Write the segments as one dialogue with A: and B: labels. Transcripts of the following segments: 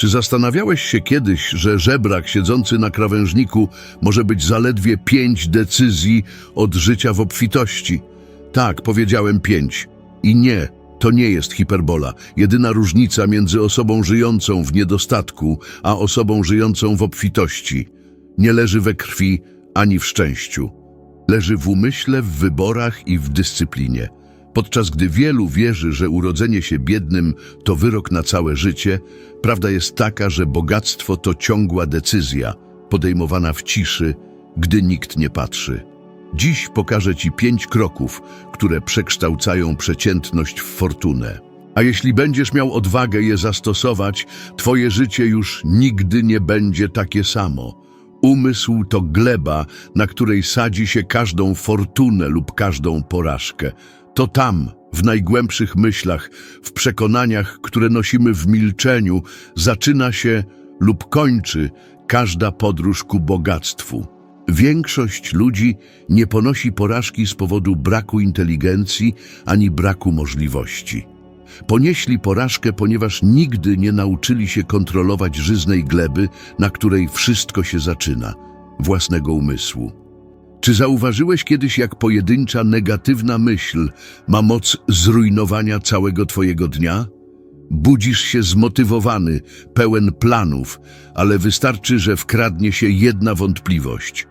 A: Czy zastanawiałeś się kiedyś, że żebrak siedzący na krawężniku może być zaledwie pięć decyzji od życia w obfitości? Tak, powiedziałem pięć. I nie, to nie jest hiperbola. Jedyna różnica między osobą żyjącą w niedostatku, a osobą żyjącą w obfitości nie leży we krwi ani w szczęściu. Leży w umyśle, w wyborach i w dyscyplinie. Podczas gdy wielu wierzy, że urodzenie się biednym to wyrok na całe życie, prawda jest taka, że bogactwo to ciągła decyzja, podejmowana w ciszy, gdy nikt nie patrzy. Dziś pokażę Ci pięć kroków, które przekształcają przeciętność w fortunę. A jeśli będziesz miał odwagę je zastosować, Twoje życie już nigdy nie będzie takie samo. Umysł to gleba, na której sadzi się każdą fortunę lub każdą porażkę. To tam, w najgłębszych myślach, w przekonaniach, które nosimy w milczeniu, zaczyna się lub kończy każda podróż ku bogactwu. Większość ludzi nie ponosi porażki z powodu braku inteligencji ani braku możliwości. Ponieśli porażkę, ponieważ nigdy nie nauczyli się kontrolować żyznej gleby, na której wszystko się zaczyna, własnego umysłu. Czy zauważyłeś kiedyś, jak pojedyncza negatywna myśl ma moc zrujnowania całego twojego dnia? Budzisz się zmotywowany, pełen planów, ale wystarczy, że wkradnie się jedna wątpliwość.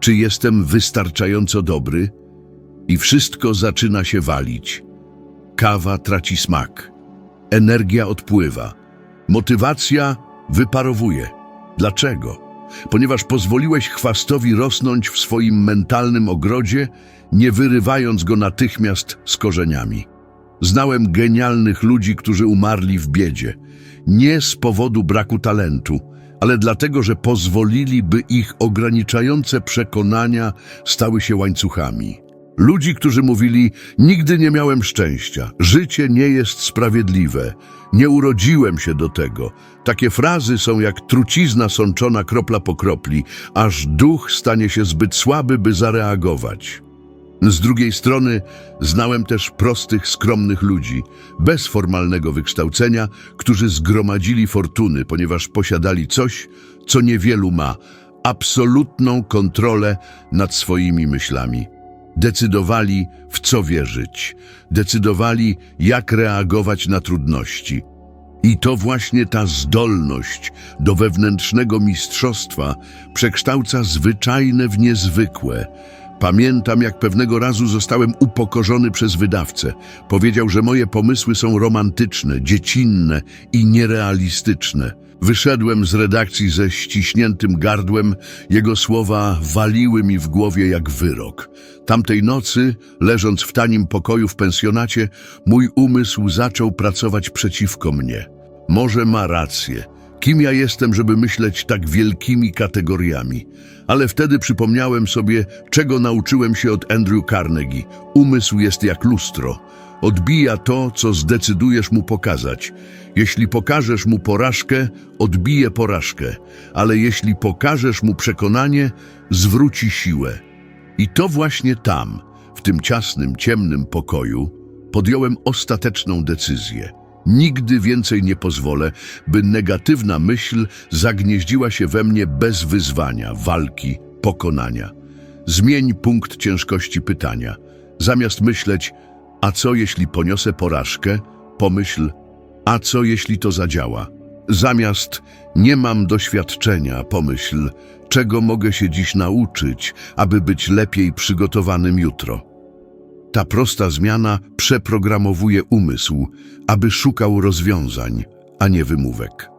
A: Czy jestem wystarczająco dobry? I wszystko zaczyna się walić. Kawa traci smak. Energia odpływa. Motywacja wyparowuje. Dlaczego? Ponieważ pozwoliłeś chwastowi rosnąć w swoim mentalnym ogrodzie, nie wyrywając go natychmiast z korzeniami. Znałem genialnych ludzi, którzy umarli w biedzie. Nie z powodu braku talentu, ale dlatego, że pozwolili, by ich ograniczające przekonania stały się łańcuchami. Ludzi, którzy mówili, nigdy nie miałem szczęścia, życie nie jest sprawiedliwe, nie urodziłem się do tego. Takie frazy są jak trucizna sączona kropla po kropli, aż duch stanie się zbyt słaby, by zareagować. Z drugiej strony znałem też prostych, skromnych ludzi, bez formalnego wykształcenia, którzy zgromadzili fortuny, ponieważ posiadali coś, co niewielu ma, absolutną kontrolę nad swoimi myślami. Decydowali, w co wierzyć, decydowali, jak reagować na trudności. I to właśnie ta zdolność do wewnętrznego mistrzostwa przekształca zwyczajne w niezwykłe. Pamiętam, jak pewnego razu zostałem upokorzony przez wydawcę. Powiedział, że moje pomysły są romantyczne, dziecinne i nierealistyczne. Wyszedłem z redakcji ze ściśniętym gardłem, jego słowa waliły mi w głowie jak wyrok. Tamtej nocy, leżąc w tanim pokoju w pensjonacie, mój umysł zaczął pracować przeciwko mnie. Może ma rację. Kim ja jestem, żeby myśleć tak wielkimi kategoriami? Ale wtedy przypomniałem sobie, czego nauczyłem się od Andrew Carnegie. Umysł jest jak lustro. Odbija to, co zdecydujesz mu pokazać. Jeśli pokażesz mu porażkę, odbije porażkę, ale jeśli pokażesz mu przekonanie, zwróci siłę. I to właśnie tam, w tym ciasnym, ciemnym pokoju, podjąłem ostateczną decyzję. Nigdy więcej nie pozwolę, by negatywna myśl zagnieździła się we mnie bez wyzwania, walki, pokonania. Zmień punkt ciężkości pytania. Zamiast myśleć, a co jeśli poniosę porażkę, pomyśl, a co jeśli to zadziała? Zamiast nie mam doświadczenia, pomyśl, czego mogę się dziś nauczyć, aby być lepiej przygotowanym jutro. Ta prosta zmiana przeprogramowuje umysł, aby szukał rozwiązań, a nie wymówek.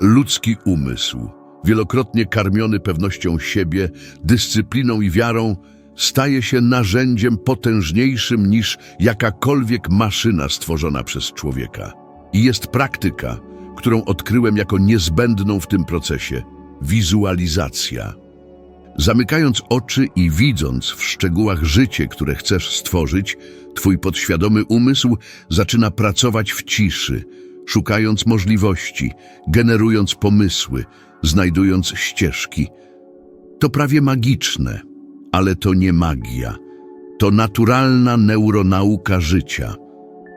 A: Ludzki umysł, wielokrotnie karmiony pewnością siebie, dyscypliną i wiarą, staje się narzędziem potężniejszym niż jakakolwiek maszyna stworzona przez człowieka. I jest praktyka, którą odkryłem jako niezbędną w tym procesie wizualizacja. Zamykając oczy i widząc w szczegółach życie, które chcesz stworzyć, twój podświadomy umysł zaczyna pracować w ciszy, szukając możliwości, generując pomysły, znajdując ścieżki. To prawie magiczne, ale to nie magia. To naturalna neuronauka życia.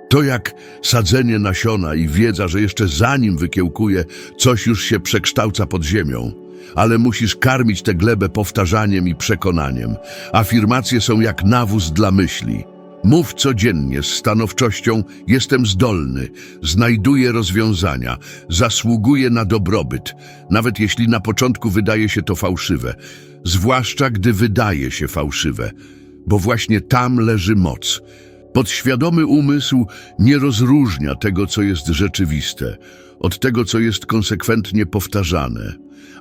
A: To jak sadzenie nasiona i wiedza, że jeszcze zanim wykiełkuje, coś już się przekształca pod ziemią. Ale musisz karmić tę glebę powtarzaniem i przekonaniem. Afirmacje są jak nawóz dla myśli. Mów codziennie z stanowczością: Jestem zdolny, znajduję rozwiązania, zasługuję na dobrobyt, nawet jeśli na początku wydaje się to fałszywe, zwłaszcza gdy wydaje się fałszywe, bo właśnie tam leży moc. Podświadomy umysł nie rozróżnia tego, co jest rzeczywiste, od tego, co jest konsekwentnie powtarzane.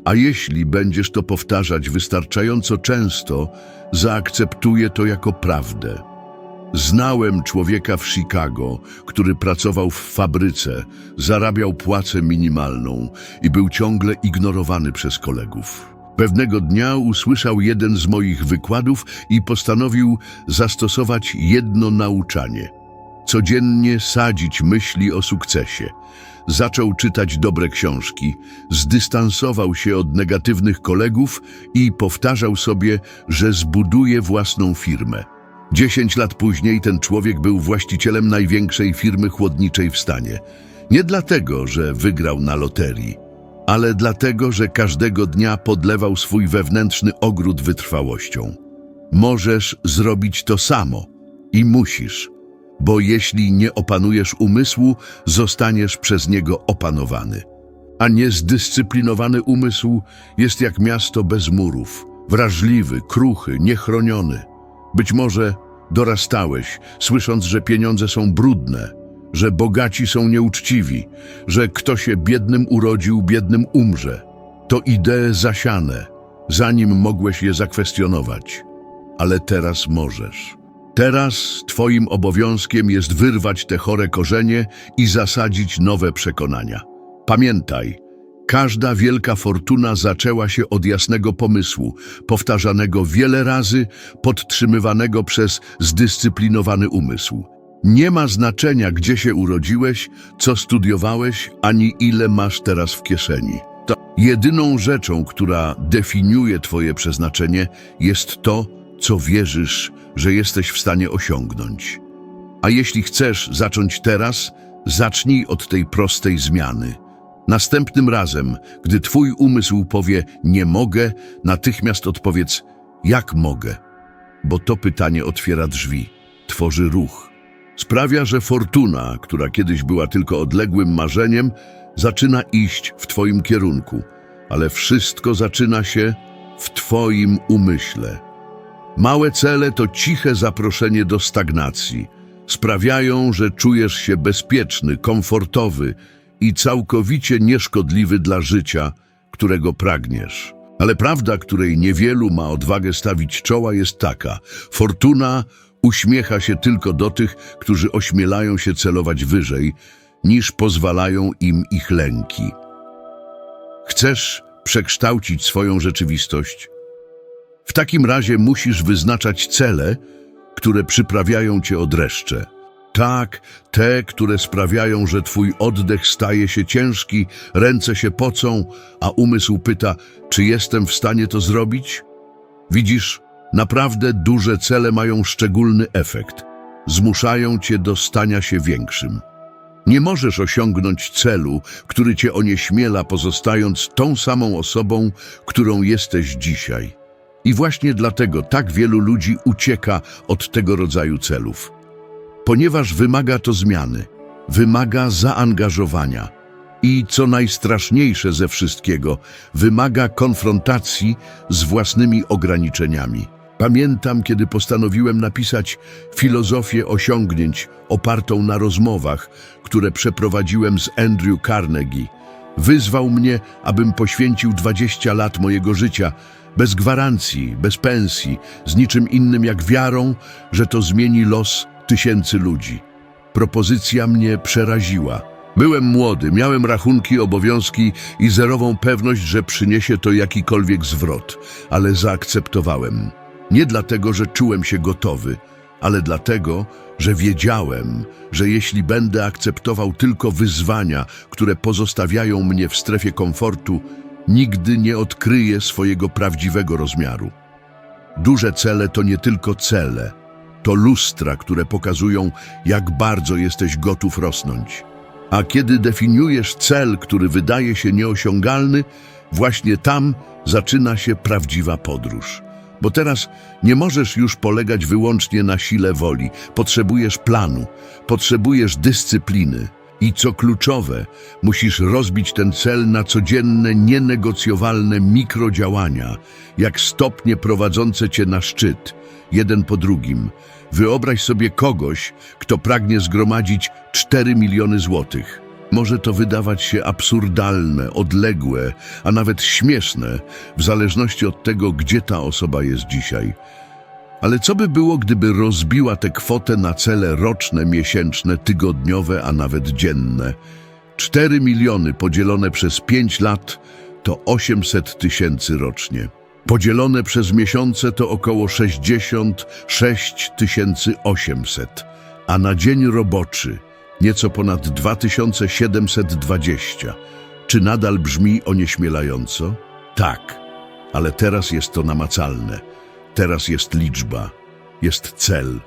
A: A jeśli będziesz to powtarzać wystarczająco często, zaakceptuje to jako prawdę. Znałem człowieka w Chicago, który pracował w fabryce, zarabiał płacę minimalną i był ciągle ignorowany przez kolegów. Pewnego dnia usłyszał jeden z moich wykładów i postanowił zastosować jedno nauczanie. Codziennie sadzić myśli o sukcesie. Zaczął czytać dobre książki, zdystansował się od negatywnych kolegów i powtarzał sobie, że zbuduje własną firmę. Dziesięć lat później ten człowiek był właścicielem największej firmy chłodniczej w stanie. Nie dlatego, że wygrał na loterii, ale dlatego, że każdego dnia podlewał swój wewnętrzny ogród wytrwałością. Możesz zrobić to samo i musisz, bo jeśli nie opanujesz umysłu, zostaniesz przez niego opanowany. A niezdyscyplinowany umysł jest jak miasto bez murów, wrażliwy, kruchy, niechroniony. Być może dorastałeś, słysząc, że pieniądze są brudne, że bogaci są nieuczciwi, że kto się biednym urodził, biednym umrze. To idee zasiane, zanim mogłeś je zakwestionować. Ale teraz możesz. Teraz twoim obowiązkiem jest wyrwać te chore korzenie i zasadzić nowe przekonania. Pamiętaj, Każda wielka fortuna zaczęła się od jasnego pomysłu, powtarzanego wiele razy, podtrzymywanego przez zdyscyplinowany umysł. Nie ma znaczenia, gdzie się urodziłeś, co studiowałeś, ani ile masz teraz w kieszeni. To jedyną rzeczą, która definiuje Twoje przeznaczenie, jest to, co wierzysz, że jesteś w stanie osiągnąć. A jeśli chcesz zacząć teraz, zacznij od tej prostej zmiany. Następnym razem, gdy twój umysł powie nie mogę, natychmiast odpowiedz jak mogę, bo to pytanie otwiera drzwi, tworzy ruch. Sprawia, że fortuna, która kiedyś była tylko odległym marzeniem, zaczyna iść w twoim kierunku, ale wszystko zaczyna się w twoim umyśle. Małe cele to ciche zaproszenie do stagnacji. Sprawiają, że czujesz się bezpieczny, komfortowy i całkowicie nieszkodliwy dla życia, którego pragniesz. Ale prawda, której niewielu ma odwagę stawić czoła, jest taka. Fortuna uśmiecha się tylko do tych, którzy ośmielają się celować wyżej, niż pozwalają im ich lęki. Chcesz przekształcić swoją rzeczywistość? W takim razie musisz wyznaczać cele, które przyprawiają cię o dreszcze. Tak, te, które sprawiają, że twój oddech staje się ciężki, ręce się pocą, a umysł pyta, czy jestem w stanie to zrobić? Widzisz, naprawdę duże cele mają szczególny efekt. Zmuszają cię do stania się większym. Nie możesz osiągnąć celu, który cię onieśmiela, pozostając tą samą osobą, którą jesteś dzisiaj. I właśnie dlatego tak wielu ludzi ucieka od tego rodzaju celów ponieważ wymaga to zmiany, wymaga zaangażowania i, co najstraszniejsze ze wszystkiego, wymaga konfrontacji z własnymi ograniczeniami. Pamiętam, kiedy postanowiłem napisać filozofię osiągnięć opartą na rozmowach, które przeprowadziłem z Andrew Carnegie. Wyzwał mnie, abym poświęcił 20 lat mojego życia bez gwarancji, bez pensji, z niczym innym jak wiarą, że to zmieni los tysięcy ludzi. Propozycja mnie przeraziła. Byłem młody, miałem rachunki, obowiązki i zerową pewność, że przyniesie to jakikolwiek zwrot, ale zaakceptowałem. Nie dlatego, że czułem się gotowy, ale dlatego, że wiedziałem, że jeśli będę akceptował tylko wyzwania, które pozostawiają mnie w strefie komfortu, nigdy nie odkryję swojego prawdziwego rozmiaru. Duże cele to nie tylko cele – To lustra, które pokazują, jak bardzo jesteś gotów rosnąć. A kiedy definiujesz cel, który wydaje się nieosiągalny, właśnie tam zaczyna się prawdziwa podróż. Bo teraz nie możesz już polegać wyłącznie na sile woli. Potrzebujesz planu, potrzebujesz dyscypliny. I co kluczowe, musisz rozbić ten cel na codzienne, nienegocjowalne mikrodziałania, jak stopnie prowadzące cię na szczyt, jeden po drugim. Wyobraź sobie kogoś, kto pragnie zgromadzić 4 miliony złotych. Może to wydawać się absurdalne, odległe, a nawet śmieszne, w zależności od tego, gdzie ta osoba jest dzisiaj. Ale co by było, gdyby rozbiła tę kwotę na cele roczne, miesięczne, tygodniowe, a nawet dzienne? 4 miliony podzielone przez 5 lat to 800 tysięcy rocznie. Podzielone przez miesiące to około 66 800, a na dzień roboczy nieco ponad 2720. Czy nadal brzmi onieśmielająco? Tak, ale teraz jest to namacalne. Teraz jest liczba, jest cel,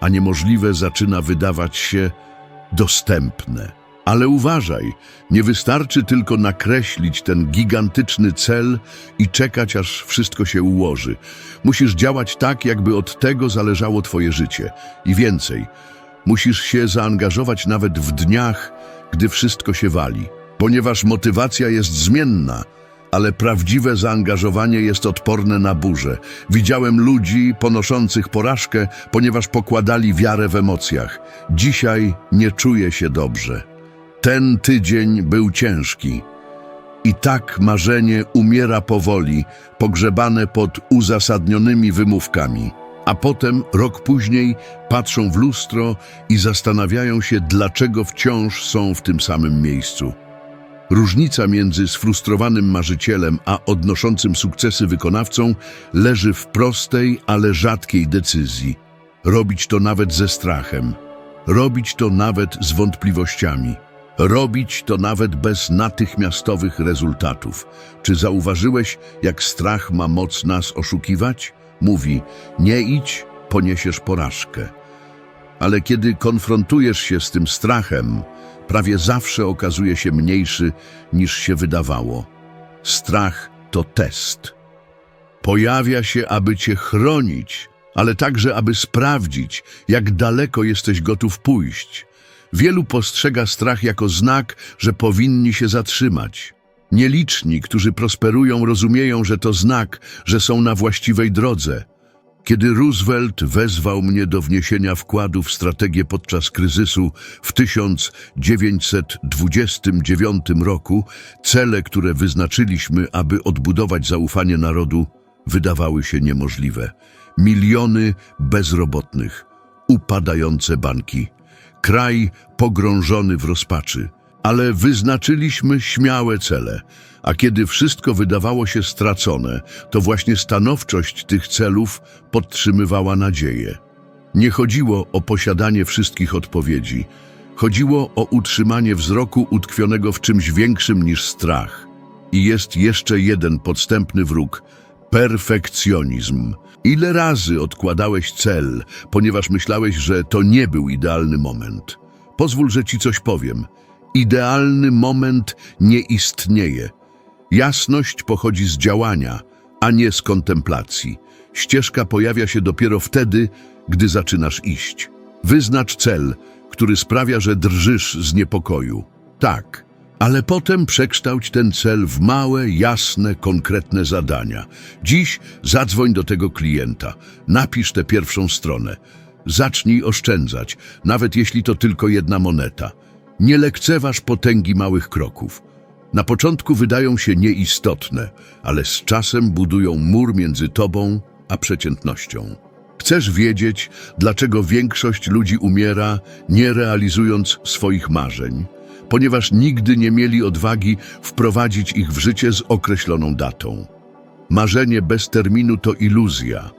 A: a niemożliwe zaczyna wydawać się dostępne. Ale uważaj, nie wystarczy tylko nakreślić ten gigantyczny cel i czekać, aż wszystko się ułoży. Musisz działać tak, jakby od tego zależało Twoje życie. I więcej, musisz się zaangażować nawet w dniach, gdy wszystko się wali, ponieważ motywacja jest zmienna ale prawdziwe zaangażowanie jest odporne na burzę. Widziałem ludzi ponoszących porażkę, ponieważ pokładali wiarę w emocjach. Dzisiaj nie czuję się dobrze. Ten tydzień był ciężki. I tak marzenie umiera powoli, pogrzebane pod uzasadnionymi wymówkami. A potem, rok później, patrzą w lustro i zastanawiają się, dlaczego wciąż są w tym samym miejscu. Różnica między sfrustrowanym marzycielem a odnoszącym sukcesy wykonawcą leży w prostej, ale rzadkiej decyzji. Robić to nawet ze strachem. Robić to nawet z wątpliwościami. Robić to nawet bez natychmiastowych rezultatów. Czy zauważyłeś, jak strach ma moc nas oszukiwać? Mówi, nie idź, poniesiesz porażkę. Ale kiedy konfrontujesz się z tym strachem, prawie zawsze okazuje się mniejszy niż się wydawało. Strach to test. Pojawia się, aby cię chronić, ale także, aby sprawdzić, jak daleko jesteś gotów pójść. Wielu postrzega strach jako znak, że powinni się zatrzymać. Nieliczni, którzy prosperują, rozumieją, że to znak, że są na właściwej drodze. Kiedy Roosevelt wezwał mnie do wniesienia wkładu w strategię podczas kryzysu w 1929 roku, cele, które wyznaczyliśmy, aby odbudować zaufanie narodu, wydawały się niemożliwe. Miliony bezrobotnych, upadające banki, kraj pogrążony w rozpaczy. Ale wyznaczyliśmy śmiałe cele, a kiedy wszystko wydawało się stracone, to właśnie stanowczość tych celów podtrzymywała nadzieję. Nie chodziło o posiadanie wszystkich odpowiedzi, chodziło o utrzymanie wzroku utkwionego w czymś większym niż strach. I jest jeszcze jeden podstępny wróg perfekcjonizm. Ile razy odkładałeś cel, ponieważ myślałeś, że to nie był idealny moment? Pozwól, że ci coś powiem. Idealny moment nie istnieje. Jasność pochodzi z działania, a nie z kontemplacji. Ścieżka pojawia się dopiero wtedy, gdy zaczynasz iść. Wyznacz cel, który sprawia, że drżysz z niepokoju. Tak, ale potem przekształć ten cel w małe, jasne, konkretne zadania. Dziś zadzwoń do tego klienta, napisz tę pierwszą stronę. Zacznij oszczędzać, nawet jeśli to tylko jedna moneta. Nie lekceważ potęgi małych kroków. Na początku wydają się nieistotne, ale z czasem budują mur między tobą a przeciętnością. Chcesz wiedzieć, dlaczego większość ludzi umiera, nie realizując swoich marzeń? Ponieważ nigdy nie mieli odwagi wprowadzić ich w życie z określoną datą. Marzenie bez terminu to iluzja.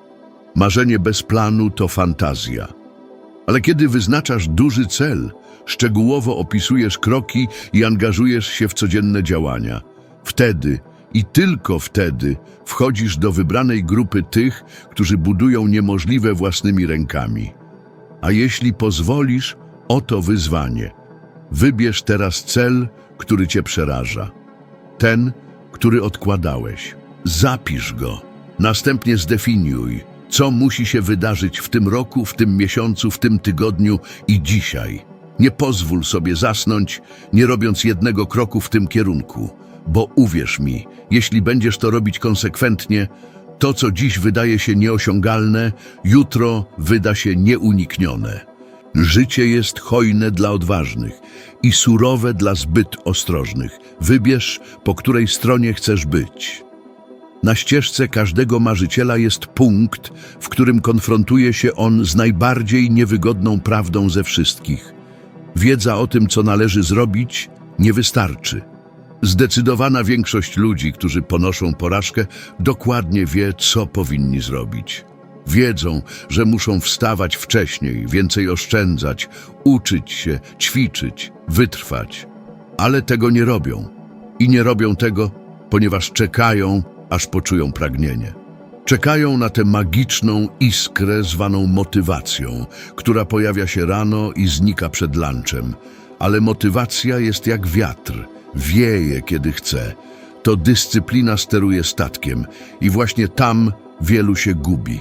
A: Marzenie bez planu to fantazja. Ale kiedy wyznaczasz duży cel, szczegółowo opisujesz kroki i angażujesz się w codzienne działania, wtedy i tylko wtedy wchodzisz do wybranej grupy tych, którzy budują niemożliwe własnymi rękami. A jeśli pozwolisz, oto wyzwanie. Wybierz teraz cel, który cię przeraża. Ten, który odkładałeś. Zapisz go. Następnie zdefiniuj, co musi się wydarzyć w tym roku, w tym miesiącu, w tym tygodniu i dzisiaj. Nie pozwól sobie zasnąć, nie robiąc jednego kroku w tym kierunku, bo uwierz mi, jeśli będziesz to robić konsekwentnie, to, co dziś wydaje się nieosiągalne, jutro wyda się nieuniknione. Życie jest hojne dla odważnych i surowe dla zbyt ostrożnych. Wybierz, po której stronie chcesz być. Na ścieżce każdego marzyciela jest punkt, w którym konfrontuje się on z najbardziej niewygodną prawdą ze wszystkich. Wiedza o tym, co należy zrobić, nie wystarczy. Zdecydowana większość ludzi, którzy ponoszą porażkę, dokładnie wie, co powinni zrobić. Wiedzą, że muszą wstawać wcześniej, więcej oszczędzać, uczyć się, ćwiczyć, wytrwać. Ale tego nie robią. I nie robią tego, ponieważ czekają, aż poczują pragnienie. Czekają na tę magiczną iskrę zwaną motywacją, która pojawia się rano i znika przed lunchem. Ale motywacja jest jak wiatr, wieje kiedy chce. To dyscyplina steruje statkiem i właśnie tam wielu się gubi,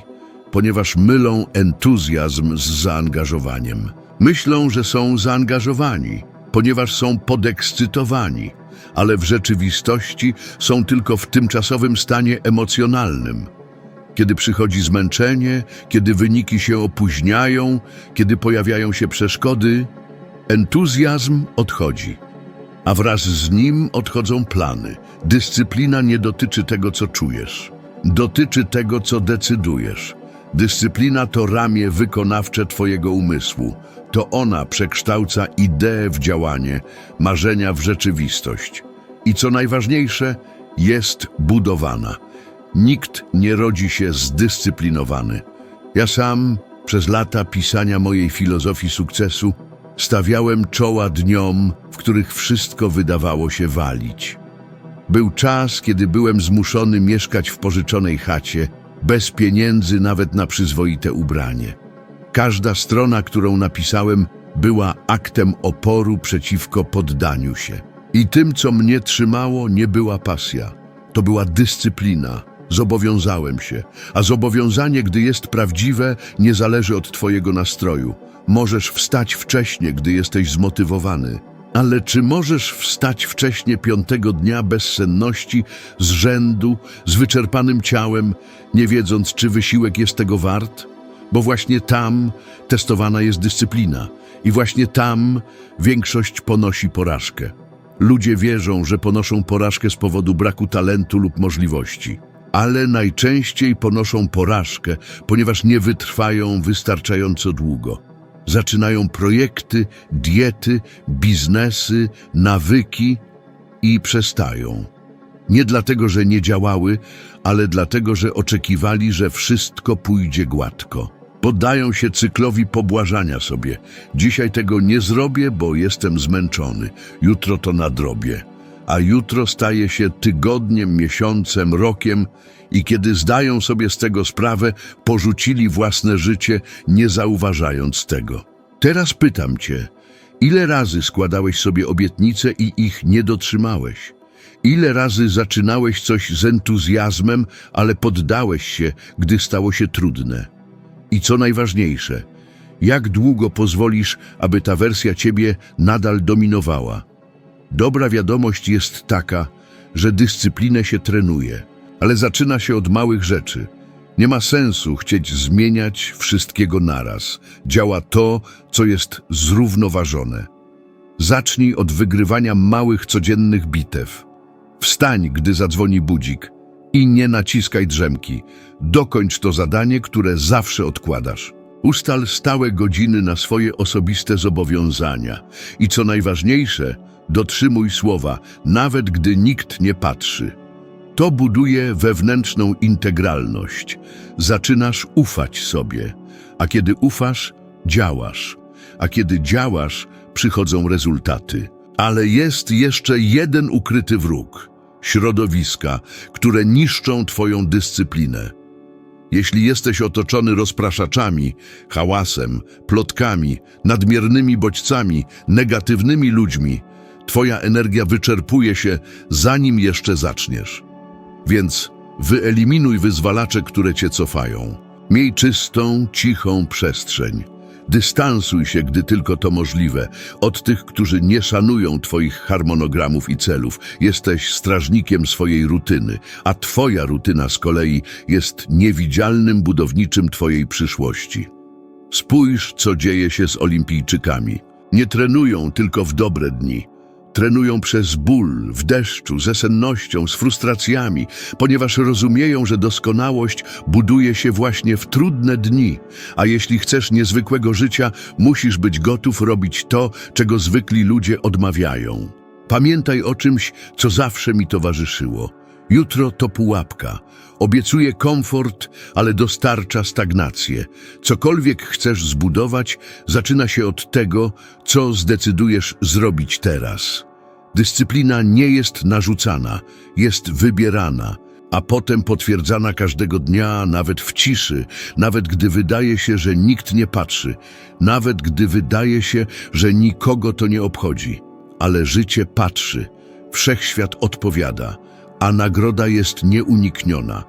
A: ponieważ mylą entuzjazm z zaangażowaniem. Myślą, że są zaangażowani, ponieważ są podekscytowani, ale w rzeczywistości są tylko w tymczasowym stanie emocjonalnym. Kiedy przychodzi zmęczenie, kiedy wyniki się opóźniają, kiedy pojawiają się przeszkody, entuzjazm odchodzi. A wraz z nim odchodzą plany. Dyscyplina nie dotyczy tego, co czujesz. Dotyczy tego, co decydujesz. Dyscyplina to ramię wykonawcze Twojego umysłu. To ona przekształca ideę w działanie, marzenia w rzeczywistość. I co najważniejsze, jest budowana. Nikt nie rodzi się zdyscyplinowany. Ja sam przez lata pisania mojej filozofii sukcesu stawiałem czoła dniom, w których wszystko wydawało się walić. Był czas, kiedy byłem zmuszony mieszkać w pożyczonej chacie, bez pieniędzy nawet na przyzwoite ubranie. Każda strona, którą napisałem, była aktem oporu przeciwko poddaniu się. I tym, co mnie trzymało, nie była pasja. To była dyscyplina. Zobowiązałem się. A zobowiązanie, gdy jest prawdziwe, nie zależy od Twojego nastroju. Możesz wstać wcześnie, gdy jesteś zmotywowany. Ale czy możesz wstać wcześnie piątego dnia bez senności, z rzędu, z wyczerpanym ciałem, nie wiedząc, czy wysiłek jest tego wart? Bo właśnie tam testowana jest dyscyplina i właśnie tam większość ponosi porażkę. Ludzie wierzą, że ponoszą porażkę z powodu braku talentu lub możliwości, ale najczęściej ponoszą porażkę, ponieważ nie wytrwają wystarczająco długo. Zaczynają projekty, diety, biznesy, nawyki i przestają. Nie dlatego, że nie działały, ale dlatego, że oczekiwali, że wszystko pójdzie gładko. Poddają się cyklowi pobłażania sobie. Dzisiaj tego nie zrobię, bo jestem zmęczony. Jutro to nadrobię. A jutro staje się tygodniem, miesiącem, rokiem i kiedy zdają sobie z tego sprawę, porzucili własne życie, nie zauważając tego. Teraz pytam cię, ile razy składałeś sobie obietnice i ich nie dotrzymałeś? Ile razy zaczynałeś coś z entuzjazmem, ale poddałeś się, gdy stało się trudne? I co najważniejsze, jak długo pozwolisz, aby ta wersja ciebie nadal dominowała? Dobra wiadomość jest taka, że dyscyplinę się trenuje, ale zaczyna się od małych rzeczy. Nie ma sensu chcieć zmieniać wszystkiego naraz. Działa to, co jest zrównoważone. Zacznij od wygrywania małych codziennych bitew. Wstań, gdy zadzwoni budzik i nie naciskaj drzemki. Dokończ to zadanie, które zawsze odkładasz. Ustal stałe godziny na swoje osobiste zobowiązania i co najważniejsze, dotrzymuj słowa, nawet gdy nikt nie patrzy. To buduje wewnętrzną integralność. Zaczynasz ufać sobie, a kiedy ufasz, działasz, a kiedy działasz, przychodzą rezultaty. Ale jest jeszcze jeden ukryty wróg środowiska, które niszczą Twoją dyscyplinę. Jeśli jesteś otoczony rozpraszaczami, hałasem, plotkami, nadmiernymi bodźcami, negatywnymi ludźmi, twoja energia wyczerpuje się, zanim jeszcze zaczniesz. Więc wyeliminuj wyzwalacze, które cię cofają. Miej czystą, cichą przestrzeń. Dystansuj się, gdy tylko to możliwe, od tych, którzy nie szanują Twoich harmonogramów i celów. Jesteś strażnikiem swojej rutyny, a Twoja rutyna z kolei jest niewidzialnym budowniczym Twojej przyszłości. Spójrz, co dzieje się z olimpijczykami. Nie trenują tylko w dobre dni. Trenują przez ból, w deszczu, ze sennością, z frustracjami, ponieważ rozumieją, że doskonałość buduje się właśnie w trudne dni. A jeśli chcesz niezwykłego życia, musisz być gotów robić to, czego zwykli ludzie odmawiają. Pamiętaj o czymś, co zawsze mi towarzyszyło. Jutro to pułapka. Obiecuje komfort, ale dostarcza stagnację. Cokolwiek chcesz zbudować, zaczyna się od tego, co zdecydujesz zrobić teraz. Dyscyplina nie jest narzucana, jest wybierana, a potem potwierdzana każdego dnia, nawet w ciszy, nawet gdy wydaje się, że nikt nie patrzy, nawet gdy wydaje się, że nikogo to nie obchodzi. Ale życie patrzy, wszechświat odpowiada, a nagroda jest nieunikniona,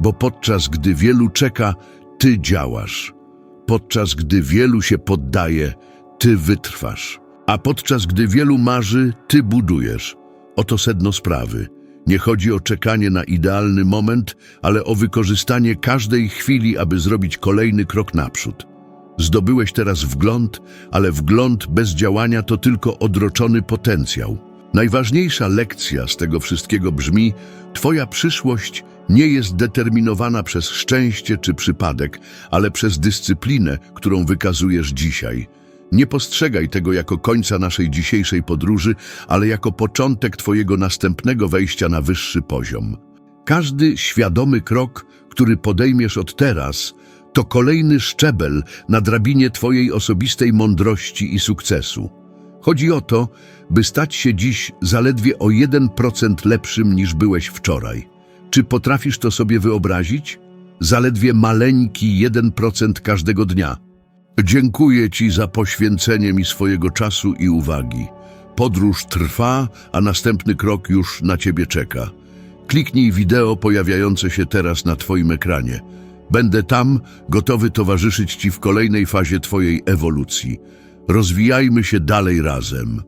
A: bo podczas gdy wielu czeka, ty działasz. Podczas gdy wielu się poddaje, ty wytrwasz. A podczas gdy wielu marzy, ty budujesz. Oto sedno sprawy. Nie chodzi o czekanie na idealny moment, ale o wykorzystanie każdej chwili, aby zrobić kolejny krok naprzód. Zdobyłeś teraz wgląd, ale wgląd bez działania to tylko odroczony potencjał. Najważniejsza lekcja z tego wszystkiego brzmi: Twoja przyszłość nie jest determinowana przez szczęście czy przypadek, ale przez dyscyplinę, którą wykazujesz dzisiaj. Nie postrzegaj tego jako końca naszej dzisiejszej podróży, ale jako początek Twojego następnego wejścia na wyższy poziom. Każdy świadomy krok, który podejmiesz od teraz, to kolejny szczebel na drabinie Twojej osobistej mądrości i sukcesu. Chodzi o to, by stać się dziś zaledwie o 1% lepszym niż byłeś wczoraj. Czy potrafisz to sobie wyobrazić? Zaledwie maleńki 1% każdego dnia. Dziękuję Ci za poświęcenie mi swojego czasu i uwagi. Podróż trwa, a następny krok już na Ciebie czeka. Kliknij wideo pojawiające się teraz na Twoim ekranie. Będę tam, gotowy towarzyszyć Ci w kolejnej fazie Twojej ewolucji. Rozwijajmy się dalej razem.